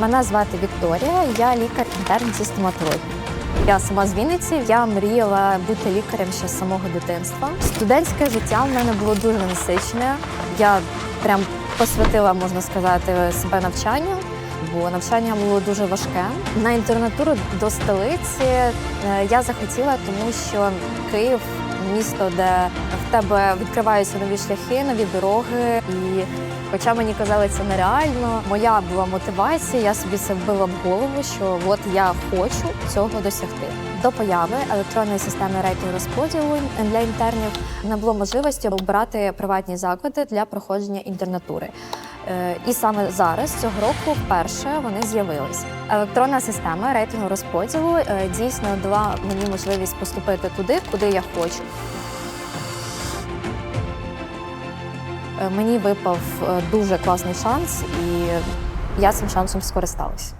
Мене звати Вікторія, я лікар інтерн зі стоматології. Я сама з Вінниці, я мріяла бути лікарем ще з самого дитинства. Студентське життя в мене було дуже насичене. Я прям посвятила, можна сказати, себе навчанню, бо навчання було дуже важке. На інтернатуру до столиці е, я захотіла, тому що Київ місто, де в тебе відкриваються нові шляхи, нові дороги. І хоча мені казали, це нереально, моя була мотивація, я собі це вбила в голову, що от я хочу цього досягти. До появи електронної системи рейтингу розподілу для інтернів не було можливості обирати приватні заклади для проходження інтернатури. Е, І саме зараз цього року вперше вони з'явились. Електронна система рейтингу розподілу е, дійсно дала мені можливість поступити туди, куди я хочу. Е, Мені випав дуже класний шанс, і я цим шансом скористалась.